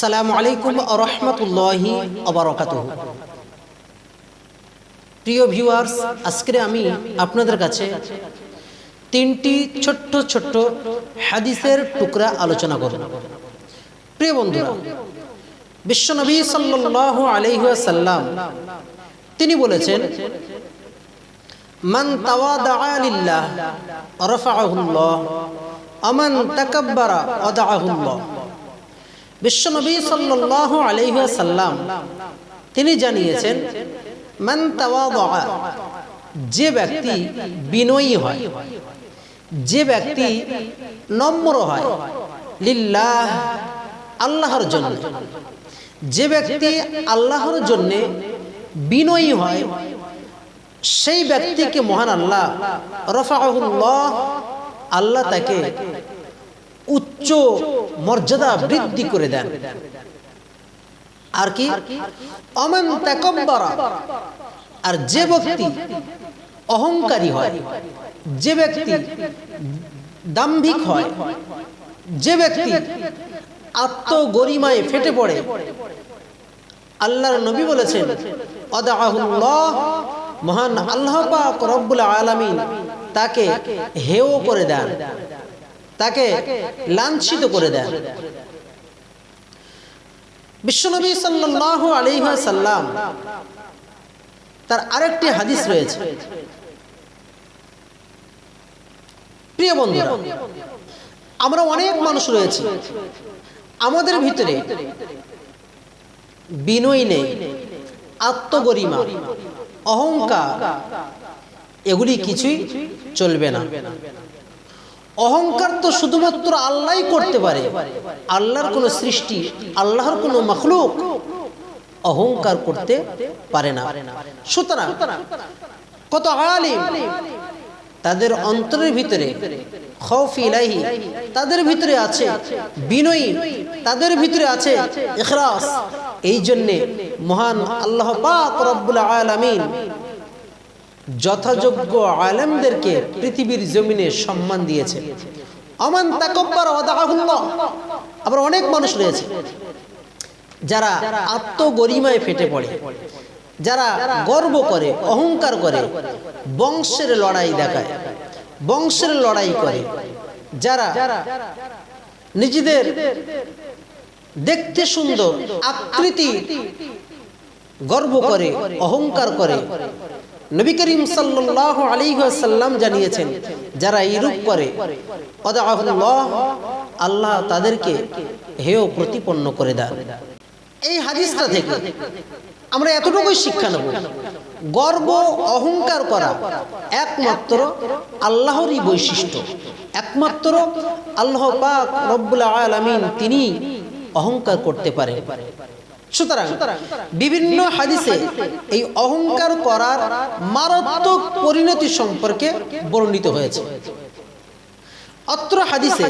আসসালামু আলাইকুম রহমতুল্লাহি অবরকাত প্রিয় ভিউয়ার্স, আজকে আমি আপনাদের কাছে তিনটি ছোট্ট ছোট্ট হাদিসের টুকরা আলোচনা করব। প্রিয় বন্ধুরা, বিশ্বনবী সাল্লাহ আলহাসাল্লাম তিনি বলেছেন, মান তাওয়াদা লিল্লাহ রফাহুল্লাহ আমান তাকাব্বারা অদাহুল্লাহ বিশ্বনবী সাল্লাহ আলহাসাল্লাম তিনি জানিয়েছেন, মান যে ব্যক্তি বিনয়ী হয়, যে ব্যক্তি নম্র হয়, লিল্লাহ, আল্লাহর জন্য। যে ব্যক্তি আল্লাহর জন্যে বিনয়ী হয়, সেই ব্যক্তিকে মহান আল্লাহ রফাহুল্লাহ আল্লাহ তাকে উচ্চ মর্যাদা বৃদ্ধি করে দেন। আর কি? অমান তাকব্বারা। আর যে ব্যক্তি অহংকারী হয়, যে ব্যক্তি দাম্ভিক হয়, যে ব্যক্তি আত্মগরিমায় ফেটে পড়ে, আল্লাহর নবী বলেছেন মহান আল্লাহ পাক রব্বুল আলামিন তাকে হেও করে দেন। তাকে লাঞ্ছিত করে দেন। বিশ্বনবী সাল্লাহ আলিহাসাল্লাম তার আরেকটি হাদিস রয়েছে। প্রিয় বন্ধুরা আমরা অনেক মানুষ রয়েছে। আমাদের ভিতরে বিনয় নেই আত্মগরিমা অহংকার এগুলি কিছুই চলবে না। অহংকার তো শুধুমাত্র আল্লাহই করতে পারে। আল্লাহর কোনো সৃষ্টি, আল্লাহর কোনো মখলুক অহংকার করতে পারে না। সুতরাং কত আলিম, তাদের অন্তরের ভিতরে খৌফিলাহি তাদের ভিতরে আছে বিনয়ী, তাদের ভিতরে আছে এই জন্যে মহান আল্লাহ পাক রব্বুল আলামিন যথাযোগ্য আলেমদেরকে পৃথিবীর জমিনে সম্মান দিয়েছে। আমান তাকব্বার আবার অনেক মানুষ রয়েছে যারা আত্মগরিমায় ফেটে পড়ে, যারা গর্ব করে, অহংকার করে, বংশের লড়াই দেখায়, বংশের লড়াই করে, যারা নিজেদের দেখতে সুন্দর আকৃতি গর্ব করে, অহংকার করে নবী করিম সাল্লাহ আলী সাল্লাম জানিয়েছেন, যারা এইরূপ করে আল্লাহ তাদেরকে হেয় প্রতিপন্ন করে দেন। এই হাদিসটা থেকে আমরা এতটুকুই শিক্ষা নেব, গর্ব, অহংকার করা একমাত্র আল্লাহরই বৈশিষ্ট্য। একমাত্র আল্লাহ পাক রব্বুল আলমিন তিনি অহংকার করতে পারে। সুতরাং বিভিন্ন হাদিসে এই অহংকার করার মারাত্মক পরিণতি সম্পর্কে বর্ণিত হয়েছে। অত্র হাদিসে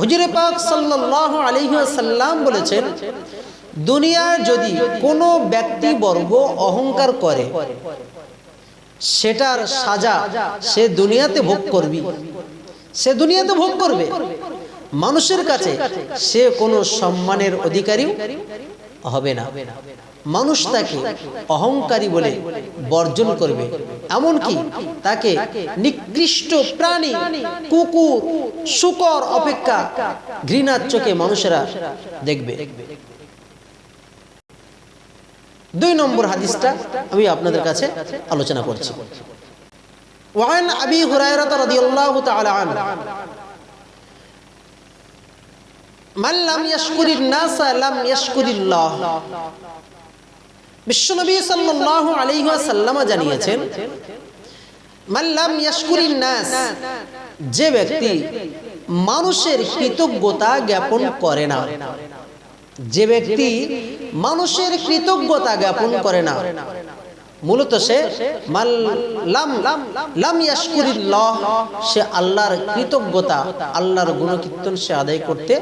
হুজুরে পাক সাল্লাল্লাহু আলাইহি ওয়াসাল্লাম বলেছেন দুনিয়ার যদি কোনো ব্যক্তি বর্গ অহংকার করে সেটার সাজা সে দুনিয়াতে ভোগ করবি। সে দুনিয়াতে ভোগ করবে। মানুষের কাছে সে কোনো সম্মানের অধিকারী হবে না। মানুষ তাকে অহংকারী বলে বর্জন করবে। এমনকি তাকে নিকৃষ্ট প্রাণী, কুকুর, শুকর অপেক্ষা ঘৃণার চোখে মানুষেরা দেখবে। দুই নম্বর হাদিসটা আমি আপনাদের কাছে আলোচনা করছি। ওয়ান আবি হুরায়রা রাদিয়াল্লাহু তাআলা আনহু। মান লাম ইয়াশকুরিন নাস, লাম ইয়াশকুরিল্লাহ। বিশ্বনবী জানিয়েছেন লাম ইয়াশকুরিন নাস, যে ব্যক্তি মানুষের কৃতজ্ঞতা জ্ঞাপন করে না, যে ব্যক্তি মানুষের কৃতজ্ঞতা জ্ঞাপন করে না মূলত সে সে আল্লাহর কৃতজ্ঞতা, আল্লাহর গুণকীর্তন সে আদায় করতে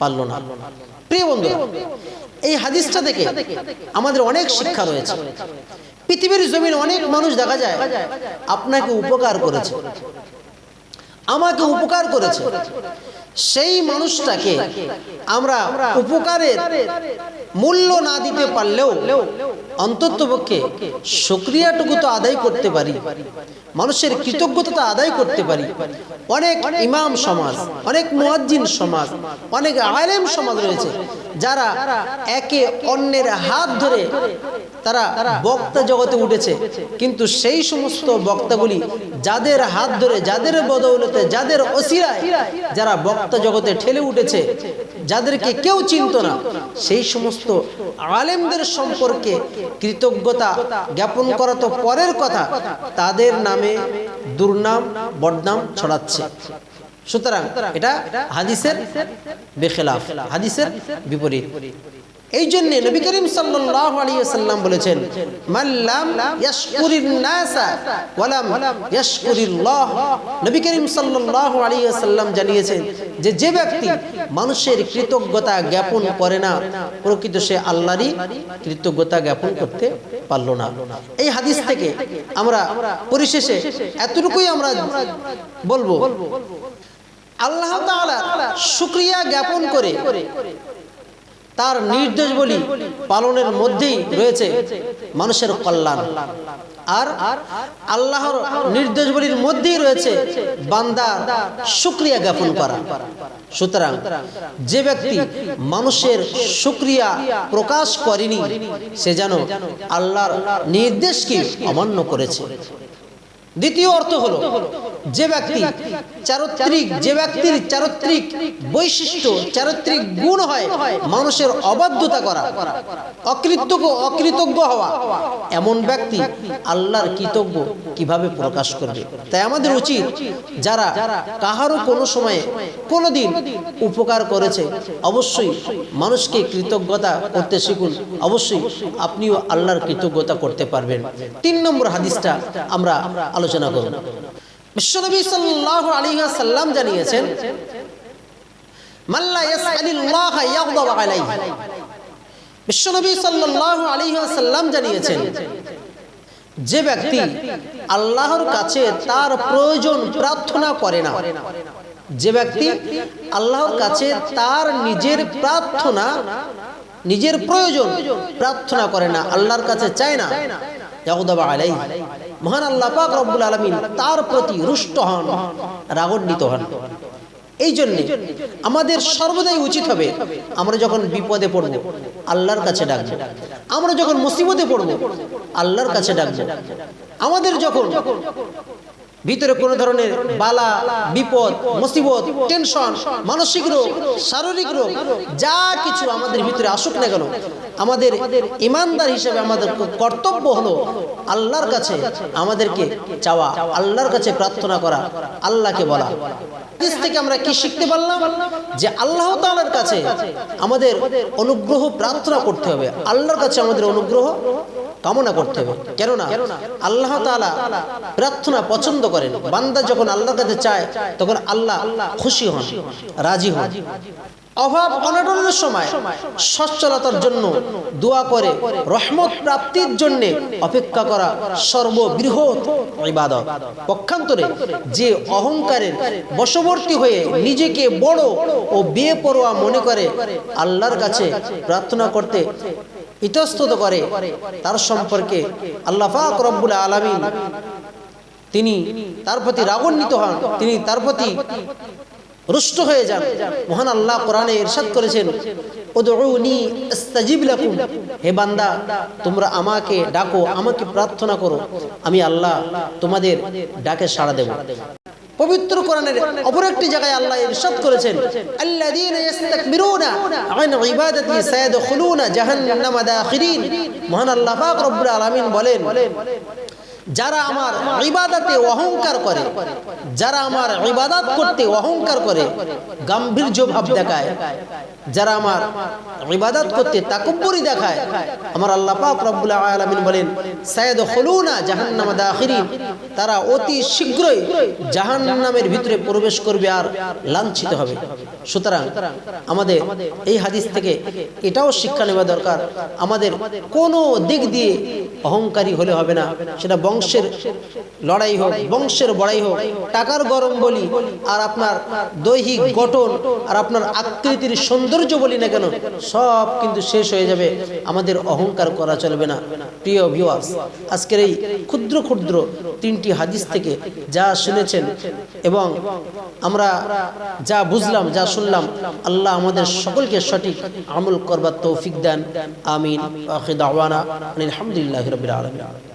পারল না। প্রিয় বন্ধু এই হাদিসটা দেখে আমাদের অনেক শিক্ষা রয়েছে। পৃথিবীর জমিন অনেক মানুষ দেখা যায়, আপনাকে উপকার করেছে। আমাকে উপকার করেছে। সেই মানুষটাকে আমরা উপকারের মূল্য না দিতে পারলেও অন্ততপক্ষে সক্রিয়াটুকু তো আদায় করতে পারি। মানুষের কৃতজ্ঞতা আদায় করতে পারি। অনেক ইমাম সমাজ, অনেক মুয়াজ্জিন সমাজ, অনেক আলেম সমাজ রয়েছে যারা একে অন্যের হাত ধরে তারা বক্তা জগতে উঠেছে। কিন্তু সেই সমস্ত বক্তাগুলি যাদের হাত ধরে, যাদের বদৌলতে, যাদের অসিরায় যারা বক্তা জগতে ঠেলে উঠেছে, যাদেরকে কেউ চিনত না, সেই সমস্ত আলেমদের সম্পর্কে কৃতজ্ঞতা জ্ঞাপন করা তো পরের কথা, তাদের নামে দুর্নাম, বদনাম ছড়াচ্ছে। সুতরাং এটা হাদিসের বেখেলাফ, হাদিসের বিপরীত। এই জন্য নবী করিম সাল্লাল্লাহু আলাইহি ওয়াসাল্লাম বলেছেন মাল্লাম ইয়াশকুরিন নাসা ওয়ালাম ইয়াশকুরিল্লাহ। নবী করিম সাল্লাল্লাহু আলাইহি ওয়াসাল্লাম জানিয়েছেন যে যে ব্যক্তি মানুষের কৃতজ্ঞতা জ্ঞাপন করে না, প্রকৃত সে আল্লাহরই কৃতজ্ঞতা জ্ঞাপন করতে পারল না। এই হাদিস থেকে আমরা পরিশেষে এতটুকুই আমরা বলব, আল্লাহ তাআলা শুকরিয়া জ্ঞাপন করে তার নির্দেশ বলি পালনের মধ্যেই রয়েছে মানুষের কল্যাণ। আর আল্লাহর নির্দেশবলির মধ্যেই রয়েছে বান্দার শুক্রিয়া জ্ঞাপন করা। সুতরাং যে ব্যক্তি মানুষের শুক্রিয়া প্রকাশ করেনি, সে যেন আল্লাহর নির্দেশকে অমান্য করেছে। দ্বিতীয় অর্থ হলো যে ব্যক্তি চারিত্রিক, যে ব্যক্তির চারিত্রিক বৈশিষ্ট্য, চারিত্রিক গুণ হয়, মানুষের অবাধ্যতা করা, অকৃতজ্ঞ অকৃতজ্ঞ হওয়া, এমন ব্যক্তি আল্লাহর কৃতজ্ঞ কীভাবে প্রকাশ করবে? তাই আমাদের উচিত যারা কাহারও কোনো সময়ে কোনো দিন উপকার করেছে, অবশ্যই মানুষকে কৃতজ্ঞতা করতে শিখুন। অবশ্যই আপনিও আল্লাহর কৃতজ্ঞতা করতে পারবেন। তিন নম্বর হাদিসটা আমরা আলোচনা করব। বিশ্বনবী সাল্লাল্লাহু আলাইহি ওয়াসাল্লাম জানিয়েছেন বিশ্বনবী সাল্লাল্লাহু আলাইহি ওয়াসাল্লাম জানিয়েছেন, যে ব্যক্তি আল্লাহর কাছে তার প্রয়োজন প্রার্থনা করে না, যে ব্যক্তি আল্লাহর কাছে তার নিজের প্রার্থনা, নিজের প্রয়োজন প্রার্থনা করে না, আল্লাহর কাছে চায় না, ইয়াগদাবা আলাইহি। মহান আল্লাহ পাক রব্বুল আলামিন তার প্রতি রুষ্ট হন, রাগান্বিত হন। এই জন্য আমাদের সর্বদাই উচিত হবে, আমরা যখন বিপদে পড়ব, আল্লাহর কাছে ডাকবো। আমরা যখন মুসিবতে পড়ব, আল্লাহর কাছে ডাকবো। আমাদের যখন ভিতরে কোনো ধরনের বালা বিপদ মুসিবত টেনশন মানসিক রোগ শারীরিক রোগ যা কিছু আমাদের ভিতরে আসুক না কেন? আমাদের ইমানদার হিসেবে আমাদের কর্তব্য হলো আল্লাহর কাছে আমাদেরকে চাওয়া আল্লাহর কাছে প্রার্থনা করা আল্লাহকে বলা। থেকে আমরা কি শিখতে পারলাম? যে আল্লাহ তালার কাছে আমাদের অনুগ্রহ প্রার্থনা করতে হবে আল্লাহর কাছে আমাদের অনুগ্রহ কামনা করতে হবে। কেননা আল্লাহ তাআলা প্রার্থনা পছন্দ করেন। বান্দা যখন আল্লাহর কাছে চায়, তখন আল্লাহ খুশি হন, রাজি হন। অভাব অনটনের সময় সচ্ছলতার জন্য দোয়া করে, রহমত প্রাপ্তির জন্য অপেক্ষা করা সর্ববৃহৎ ইবাদত। পক্ষান্তরে যে অহংকারের বশবর্তী হয়ে নিজেকে বড় ও বেপরোয়া মনে করে, আল্লাহর কাছে প্রার্থনা করতে ইতস্তত করে তার সম্পর্কে আল্লাহ পাক রব্বুল আলামিন তিনি তার প্রতি রাগান্বিত হন, তিনি তার প্রতি রুষ্ট হয়ে যান। মহান আল্লাহ কোরআনে ইরশাদ করেছেন হে বান্দা, তোমরা আমাকে ডাকো, আমাকে প্রার্থনা করো, আমি আল্লাহ তোমাদের ডাকে সাড়া দেব। পবিত্র কোরআনের অপর একটি জায়গায় আল্লাহ ইরশাদ করেছেন আল্লাযীনা ইস্তাকবিরুনা আন ইবাদাতি সায়াদখুলুনা জাহান্নামা দাখিরিন। মহান আল্লাহ পাক রব্বুল আলামিন বলেন যারা আমার ইবাদাতে অহংকার করে যারা আমার ইবাদাত করতে অহংকার করে গাম্ভীর্য ভাব দেখায়। যারা আমার ইবাদত করতে তাকব্বরি দেখায়, আমার আল্লাহ পাক রব্বুল আলামিন বলেন সাইয়দ খুলুনা জাহান্নাম দাখিরিন। তারা অতি শীঘ্রই জাহান্নামের ভিতরে প্রবেশ করবে আর লাঞ্ছিত হবে। সুতরাং আমাদের এই হাদিস থেকে এটাও শিক্ষা নেওয়া দরকার, আমাদের কোনো দিক দিয়ে অহংকারী হলে হবে না। সেটা বংশের লড়াই হোক, বংশের বড়াই হোক, টাকার গরম বলি, আর আপনার দৈহিক গঠন, আর আপনার আকৃতির সৌন্দর্য বলি না কেন? সব কিন্তু শেষ হয়ে যাবে। আমাদের অহংকার করা চলবে না। প্রিয় ভিউয়ার্স আজকের এই ক্ষুদ্র ক্ষুদ্র তিনটি হাদিস থেকে যা শুনেছেন এবং আমরা যা বুঝলাম, যা শুনলাম, আল্লাহ আমাদের সকলকে সঠিক আমল করবার তৌফিক দেন। আমিন। আলহামদুলিল্লাহ আলমিন।